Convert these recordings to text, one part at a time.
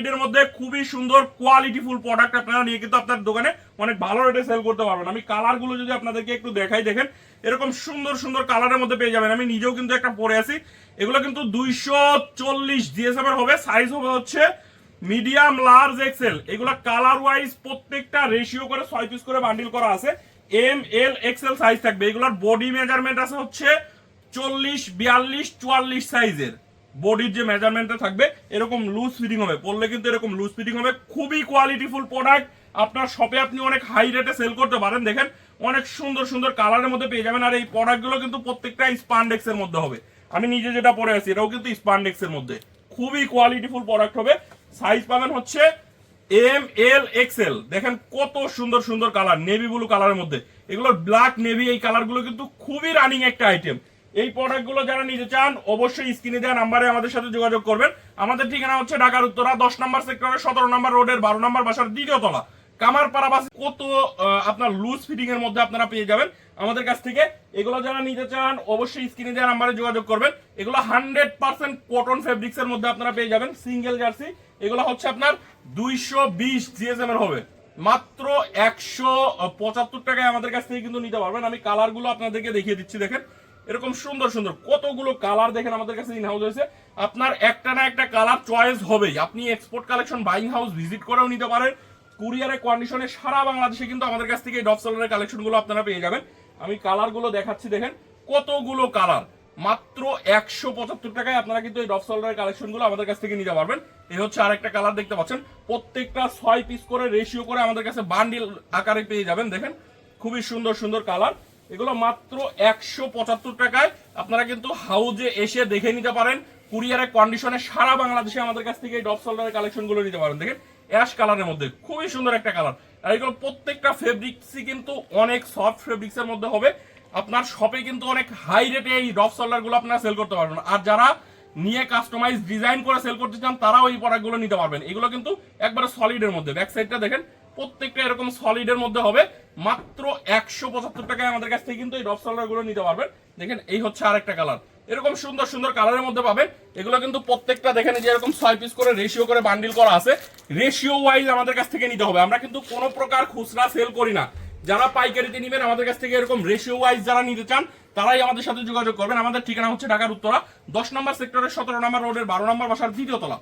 সলিডের মধ্যে খুবই সুন্দর কোয়ালিটি ফুল প্রোডাক্ট আপনারা নিয়ে কিন্তু আপনার দোকানে অনেক ভালো রেটে সেল করতে পারবেন। আমি কালারগুলো যদি আপনাদেরকে একটু দেখাই, দেখেন, এরকম সুন্দর সুন্দর কালারের মধ্যে পেয়ে যাবেন। আমি নিজেও কিন্তু একটা পরে আছি। এগুলো কিন্তু দুইশো চল্লিশ জিএসএম এর হবে। সাইজ হবে হচ্ছে মিডিয়াম লার্জ এক্সেল এগুলো কালার ওয়াইজ প্রত্যেকটা রেশিও করে ছয় পিস করে বান্ডিল করা আছে। এম এল এক্সেল সাইজ থাকবে। এগুলোর বডি মেজারমেন্ট আছে হচ্ছে চল্লিশ, বিয়াল্লিশ, চুয়াল্লিশ সাইজের বডির যে মেজারমেন্টটা থাকবে, এরকম লুজ ফিটিং হবে। পরলে কিন্তু এরকম লুজ ফিটিং হবে। খুবই কোয়ালিটিফুল প্রোডাক্ট আপনার শপে আপনি অনেক হাই রেটে সেল করতে পারেন। দেখেন, অনেক সুন্দর সুন্দর কালারের মধ্যে পেয়ে যাবেন। আর এই প্রোডাক্টগুলো কিন্তু প্রত্যেকটা স্পান্ডেক্স এর মধ্যে হবে। আমি নিজে যেটা পরে আছি, এটাও কিন্তু স্পান্ডেক্স এর মধ্যে। খুবই কোয়ালিটিফুল প্রোডাক্ট হবে। সাইজ পাবেন হচ্ছে এম এল এক্সেল দেখেন, কত সুন্দর সুন্দর কালার নেভি ব্লু কালারের মধ্যে। এগুলোর ব্ল্যাক নেভি এই কালারগুলো কিন্তু খুবই রানিং একটা আইটেম এই প্রোডাক্টগুলো যারা নিতে চান, অবশ্যই স্ক্রিনে দেওয়া নাম্বারে আমাদের সাথে যোগাযোগ করবেন। আমাদের ঠিকানা হচ্ছে ঢাকার উত্তরা, দশ নম্বর সেক্টরের সতেরো নম্বর রোডের বারো নম্বর বাসার দ্বিতীয় তলা। কামারপাড়া বাস, কত আপনার লুজ ফিটিং এর মধ্যে আপনারা পেয়ে যাবেন। আমাদের কাছ থেকে এগুলো যারা নিতে চান, অবশ্যই স্ক্রিনে দেওয়া নাম্বারে যোগাযোগ করবেন। এগুলো হান্ড্রেড পার্সেন্ট কটন ফেব্রিক্স এর মধ্যে আপনারা পেয়ে যাবেন সিঙ্গেল জার্সি এগুলো হচ্ছে আপনার দুইশো বিশ জিএসএম এর হবে। মাত্র একশো পঁচাত্তর টাকায় আমাদের কাছ থেকে কিন্তু নিতে পারবেন। আমি কালারগুলো আপনাদেরকে দেখিয়ে দিচ্ছি, দেখেন। এরকম সুন্দর সুন্দর, কতগুলো কালার দেখেন আমাদের কাছে ইন হাউস হয়েছে। আপনার একটা না একটা কালার চয়েস হবেই। আপনি export collection buying house visit করেও নিতে পারেন। কুরিয়ারের কন্ডিশনে সারা বাংলাদেশে কিন্তু আমাদের কাছ থেকে এই ডপ সেলারের কালেকশনগুলো আপনারা পেয়ে যাবেন। আমি কালারগুলো দেখাচ্ছি, দেখেন, কতগুলো কালার মাত্র একশো পঁচাত্তর টাকায় আপনারা কিন্তু এই ডপ সেলারের কালেকশনগুলো আমাদের কাছ থেকে নিতে পারবেন। এই হচ্ছে আরেকটা কালার দেখতে পাচ্ছেন। প্রত্যেকটা ছয় পিস করে রেশিও করে আমাদের কাছে বান্ডিল আকারে পেয়ে যাবেন, দেখেন। খুবই সুন্দর সুন্দর কালার এগুলো মাত্র একশো পঁচাত্তর টাকায়। আপনারা কিন্তু হাউজে এসে দেখে নিতে পারেন। কুরিয়ারের কন্ডিশনে সারা বাংলাদেশে আমাদের কাছ থেকে এই ডপ সোল্ডারের কালেকশনগুলো নিতে পারেন। দেখেন অ্যাশ কালারের মধ্যে খুবই সুন্দর একটা কালার আর এগুলো প্রত্যেকটা ফেব্রিক্সই কিন্তু অনেক সফট ফেব্রিক্স এর মধ্যে হবে। আপনার শপে কিন্তু অনেক হাই রেটে এই ডপ সোল্ডারগুলো আপনারা সেল করতে পারবেন। আর যারা নিয়ে কাস্টমাইজ ডিজাইন করে সেল করতে চান, তারাও এই প্রোডাক্টগুলো নিতে পারবেন। এগুলো কিন্তু একবারে সলিডের মধ্যে। ব্যাক সাইডটা দেখেন, প্রত্যেকটা এরকম সলিডের মধ্যে হবে। মাত্র একশো পঁচাত্তর টাকায় আমাদের কাছ থেকে কিন্তু এই ডপগুলো নিতে পারবেন। দেখেন, এই হচ্ছে আরেকটা কালার এরকম সুন্দর সুন্দর কালারের মধ্যে পাবেন। এগুলো কিন্তু প্রত্যেকটা দেখেন যে এরকম ছয় পিস করে রেশিও করে বান্ডিল করা আছে। রেশিও ওয়াইজ আমাদের কাছ থেকে নিতে হবে। আমরা কিন্তু কোনো প্রকার খুচরা সেল করি না। যারা পাইকারিতে নেবেন, আমাদের কাছ থেকে এরকম রেশিও ওয়াইজ যারা নিতে চান, তারাই আমাদের সাথে যোগাযোগ করবেন। আমাদের ঠিকানা হচ্ছে ঢাকার উত্তরা, দশ নম্বর সেক্টরের সতেরো নম্বর রোডের বারো নম্বর বাসার দ্বিতীয় তলা।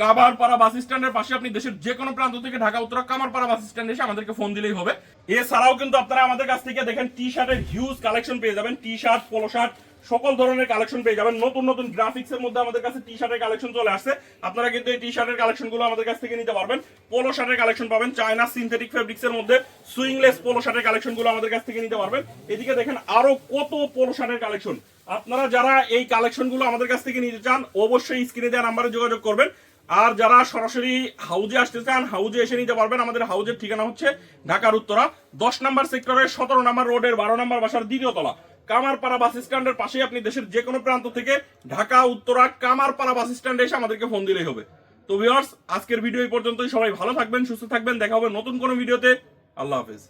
কামারপাড়া বাস স্ট্যান্ডের পাশে আপনি দেশের যে কোনো প্রান্ত থেকে ঢাকা উত্তরা কামারপাড়া বাস স্ট্যান্ডে এসে আমাদেরকে ফোন দিলেই হবে। এছাড়াও কিন্তু আপনারা আমাদের কাছ থেকে দেখেন টি শার্টের হিউজ কালেকশন পেয়ে যাবেন। টি শার্ট পোলো শার্ট সকল ধরনের কালেকশন পেয়ে যাবেন। নতুন নতুন গ্রাফিক্স এর মধ্যে আমাদের কাছে টি শার্টের কালেকশন চলে আসছে। আপনারা কিন্তু এই টি শার্টের কালেকশনগুলো আমাদের কাছ থেকে নিতে পারবেন। পোলো শার্টের কালেকশন পাবেন। চায়না সিনথেটিক ফেব্রিক্স এর মধ্যে সুইংলেস পোলো শার্টের কালেকশনগুলো আমাদের কাছ থেকে নিতে পারবেন। এদিকে দেখেন আরও কত পোলো শার্টের কালেকশন আপনারা যারা এই কালেকশনগুলো আমাদের কাছ থেকে নিতে চান, অবশ্যই স্ক্রিনে দেওয়া নাম্বারে যোগাযোগ করবেন। আর যারা সরাসরি হাউজে আসতে চান হাউজে এসে নিতে পারবেন। আমাদের হাউজের ঠিকানা হচ্ছে ঢাকার উত্তরা, দশ নম্বর সেক্টরের সতেরো নম্বর রোডের বারো নম্বর বাসার দ্বিতীয় তলা। কামারপাড়া বাস স্ট্যান্ডের পাশে আপনি দেশের যে কোনো প্রান্ত থেকে ঢাকা, উত্তরা, কামারপাড়া বাস স্ট্যান্ডে এসে আমাদেরকে ফোন দিলেই হবে। তো ভিউয়ার্স আজকের ভিডিও এই পর্যন্তই। সবাই ভালো থাকবেন, সুস্থ থাকবেন। দেখা হবে নতুন কোনো ভিডিওতে আল্লাহ হাফেজ।